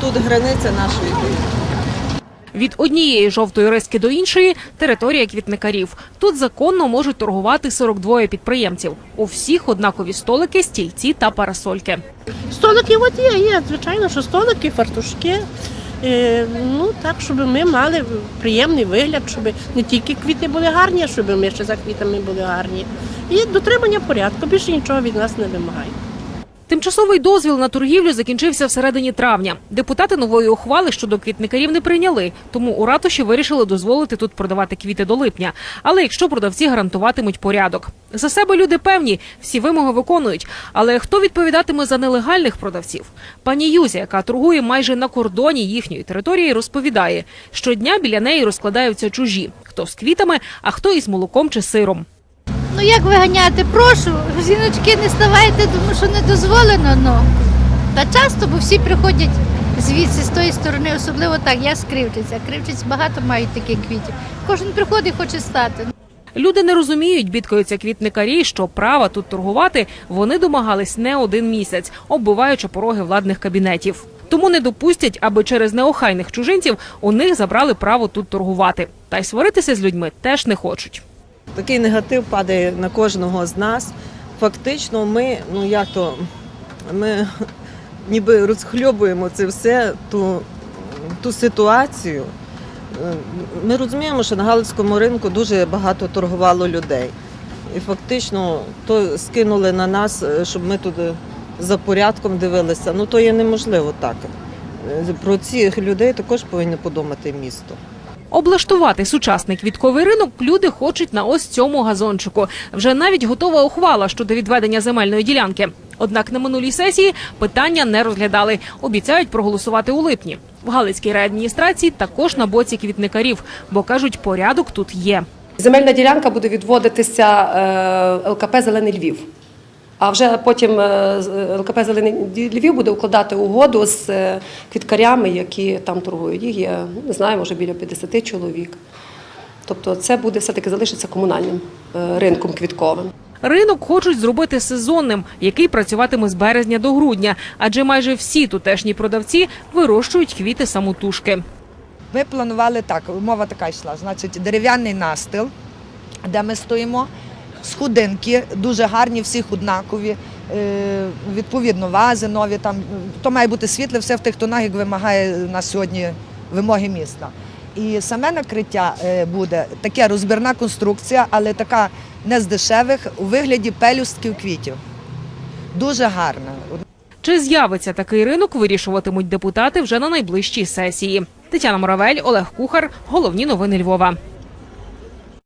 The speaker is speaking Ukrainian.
тут границя нашої країни. Від однієї жовтої риски до іншої територія квітникарів. Тут законно можуть торгувати 42 підприємців. У всіх однакові столики, стільці та парасольки. Столики от є, є, звичайно, що столики, фартушки. Е, ну так, щоб ми мали приємний вигляд, щоб не тільки квіти були гарні, а щоб ми ще за квітами були гарні. І дотримання порядку, більше нічого від нас не вимагає. Тимчасовий дозвіл на торгівлю закінчився всередині травня. Депутати нової ухвали щодо квітникарів не прийняли, тому у ратуші вирішили дозволити тут продавати квіти до липня. Але якщо продавці гарантуватимуть порядок, за себе люди певні, всі вимоги виконують. Але хто відповідатиме за нелегальних продавців? Пані Юзя, яка торгує майже на кордоні їхньої території, розповідає, щодня біля неї розкладаються чужі, хто з квітами, а хто із молоком чи сиром. Ну як виганяти? Прошу, жіночки, не ставайте, тому що не дозволено. Ну. Та часто, бо всі приходять звідси, з тої сторони, особливо так, я з Кривчиця. Кривчиць багато мають таких квітів. Кожен приходить, хоче стати. Люди не розуміють, бідкаються квітникарі, що права тут торгувати вони домагались не один місяць, оббиваючи пороги владних кабінетів. Тому не допустять, аби через неохайних чужинців у них забрали право тут торгувати. Та й сваритися з людьми теж не хочуть. Такий негатив падає на кожного з нас. Фактично, ми, ну як то, ми ніби розхльобуємо це все, ту, ту ситуацію. Е, Ми розуміємо, що на Галицькому ринку дуже багато торгувало людей. І фактично то скинули на нас, е, щоб ми тут за порядком дивилися. Ну то є неможливо так. Е, Про цих людей також повинні подумати місто. Облаштувати сучасний квітковий ринок люди хочуть на ось цьому газончику. Вже навіть готова ухвала щодо відведення земельної ділянки. Однак на минулій сесії питання не розглядали. Обіцяють проголосувати у липні. В Галицькій райадміністрації також на боці квітникарів, бо кажуть, порядок тут є. Земельна ділянка буде відводитися е, ЛКП Зелений Львів. А вже потім е, е, ЛКП Зелений Львів буде укладати угоду з е, квіткарями, які там торгують. Їх є, не знаю, може біля 50 чоловік. Тобто це буде все-таки залишиться комунальним ринком квітковим. Ринок хочуть зробити сезонним, який працюватиме з березня до грудня, адже майже всі тутешні продавці вирощують квіти самотужки. Ми планували так, мова така йшла, значить, дерев'яний настил, де ми стоїмо, сходинки, дуже гарні, всіх однакові, е, відповідно, вази нові, там, то має бути світле, все в тих тонах, як вимагає на сьогодні вимоги міста. І саме накриття е, буде таке розбірна конструкція, але така не з дешевих, у вигляді пелюстків квітів. Дуже гарна. Чи з'явиться такий ринок, вирішуватимуть депутати вже на найближчій сесії. Тетяна Моравель, Олег Кухар. Головні новини Львова.